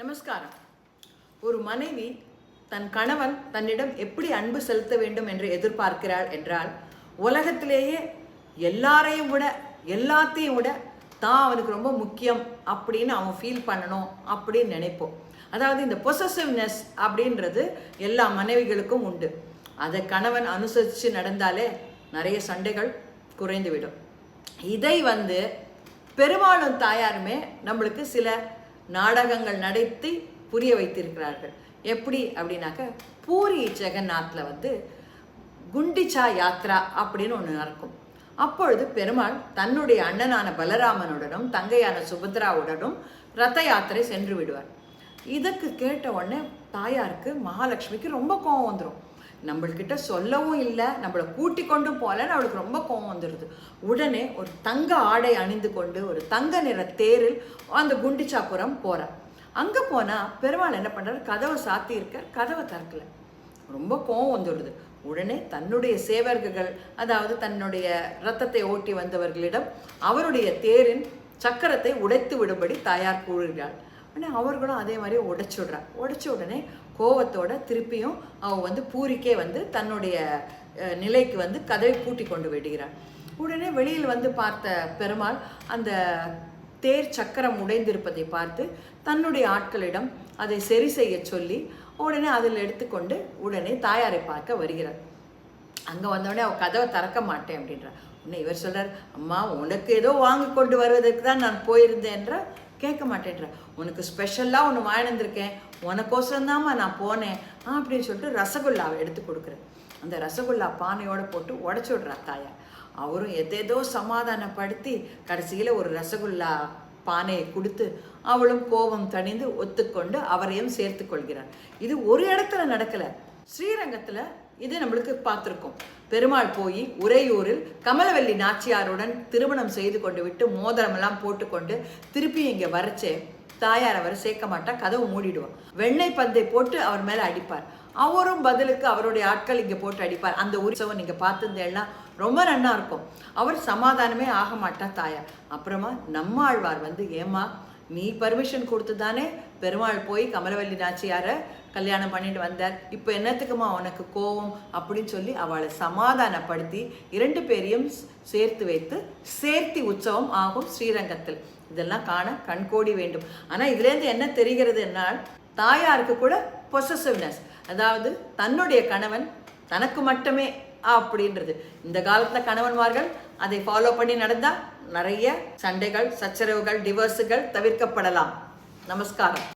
நமஸ்காரம். ஒரு மனைவி தன் கணவன் தன்னிடம் எப்படி அன்பு செலுத்த வேண்டும் என்று எதிர்பார்க்கிறாள் என்றால் உலகத்திலேயே எல்லாரையும் விட எல்லாத்தையும் விட தான் அவனுக்கு ரொம்ப முக்கியம் அப்படின்னு அவன் ஃபீல் பண்ணணும் அப்படின்னு நினைப்போம். அதாவது இந்த பொசசிவ்னஸ் அப்படின்றது எல்லா மனைவிகளுக்கும் உண்டு. அதை கணவன் அனுசரித்து நடந்தாலே நிறைய சண்டைகள் குறைந்துவிடும். இதை வந்து பெரும்பாலும் தாயாருமே நம்மளுக்கு சில நாடகங்கள் நடத்தி புரிய வைத்திருக்கிறார்கள். எப்படி அப்படின்னாக்க பூரி ஜெகநாத்தில் வந்து குண்டிச்சா யாத்ரா அப்படின்னு ஒன்று நடக்கும். அப்பொழுது பெருமாள் தன்னுடைய அண்ணனான பலராமனுடனும் தங்கையான சுபத்ராவுடனும் ரத யாத்திரை சென்று விடுவார். இதற்கு கேட்ட உடனே தாயாருக்கு மகாலட்சுமிக்கு ரொம்ப கோபம் வந்துடும் நம்மள்கிட்ட சொல்லவும் இல்லை நம்மளை கூட்டி கொண்டும் போகலன்னு அவளுக்கு ரொம்ப கோவம் வந்துடுது உடனே ஒரு தங்க ஆடை அணிந்து கொண்டு ஒரு தங்க நிற தேரில் அந்த குண்டிச்சாபுரம் போகிறான் அங்கே போனால் பெருமாள் என்ன பண்ணுறாரு கதவை சாத்தி இருக்க கதவை திறக்கல. ரொம்ப கோவம் வந்துடுது உடனே தன்னுடைய சேவர்கள் அதாவது தன்னுடைய ரத்தத்தை ஓட்டி வந்தவர்களிடம் அவருடைய தேரின் சக்கரத்தை உடைத்து விடும்படி தாயார் கூறுகிறாள். ஆனால் அவர்களும் அதே மாதிரி உடைச்சு உடைச்ச உடனே கோவத்தோட திருப்பியும் அவன் வந்து பூரிக்கே வந்து தன்னுடைய நிலைக்கு வந்து கதவை பூட்டி கொண்டு விடுகிறாள். உடனே வெளியில் வந்து பார்த்த பெருமாள் அந்த தேர் சக்கரம் உடைந்திருப்பதை பார்த்து தன்னுடைய ஆட்களிடம் அதை சரி செய்ய சொல்லி உடனே அதில் எடுத்துக்கொண்டு உடனே தாயாரை பார்க்க வருகிறார். அங்கே வந்தோடனே அவள் கதவை திறக்க மாட்டேன் அப்படின்றார். உடனே இவர் சொல்கிறார் அம்மா உனக்கு ஏதோ வாங்கி கொண்டு வருவதற்கு தான் நான் போயிருந்தேன்ற கேட்க மாட்டேன்ற உனக்கு ஸ்பெஷலாக ஒன்று வாங்கியிருந்திருக்கேன் உனக்கோசரம் நான் போனேன். ஆ அப்படின்னு சொல்லிட்டு ரசகுல்லாவை எடுத்து கொடுக்குறேன். அந்த ரசகுல்லா பானையோடு போட்டு உடச்சி விடுறா தாயா. அவரும் எதேதோ சமாதானப்படுத்தி கடைசியில் ஒரு ரசகுல்லா பானையை கொடுத்து அவளும் கோபம் தணிந்து ஒத்துக்கொண்டு அவரையும் சேர்த்து கொள்கிறார். இது ஒரு இடத்துல நடக்கலை. ஸ்ரீரங்கத்தில் இது நம்மளுக்கு பார்த்துருக்கோம். பெருமாள் போய் உறையூரில் கமலவல்லி நாச்சியாருடன் திருமணம் செய்து கொண்டு விட்டு மோதிரமெல்லாம் போட்டுக்கொண்டு திருப்பி இங்கே வரச்சே. தாயார் அவர் சேர்க்க மாட்டா கதவு மூடிடுவார் வெண்ணெய் பந்தை போட்டு அவர் மேலே அடிப்பார். அவரும் பதிலுக்கு அவருடைய ஆட்கள் இங்கே போட்டு அடிப்பார். அந்த உற்சவம் நீங்கள் பார்த்துருந்தேன்னா ரொம்ப நன்னா இருக்கும். அவர் சமாதானமே ஆக மாட்டா தாயார். அப்புறமா நம்மாழ்வார் வந்து ஏமா நீ பர்மிஷன் கொடுத்து தானே பெருமாள் போய் கமலவல்லி நாச்சியாரை கல்யாணம் பண்ணிட்டு வந்தார். இப்போ என்னத்துக்குமா உனக்கு கோவம்? அப்படின்னு சொல்லி அவளை சமாதானப்படுத்தி இரண்டு பேரையும் சேர்த்து வைத்து சேர்த்தி உற்சவம் ஆகும் ஸ்ரீரங்கத்தில். இதெல்லாம் காண கண்கோடி வேண்டும். ஆனால் இதுலேருந்து என்ன தெரிகிறது என்னால் தாயாருக்கு கூட பொசசிவ்னஸ் அதாவது தன்னுடைய கணவன் தனக்கு மட்டுமே அப்படின்றது. இந்த காலத்தில் கணவன்மார்கள் அதை ஃபாலோ பண்ணி நடந்தால் நிறைய சண்டைகள் சச்சரவுகள் டிவோர்ஸுகள் தவிர்க்கப்படலாம். நமஸ்காரம்.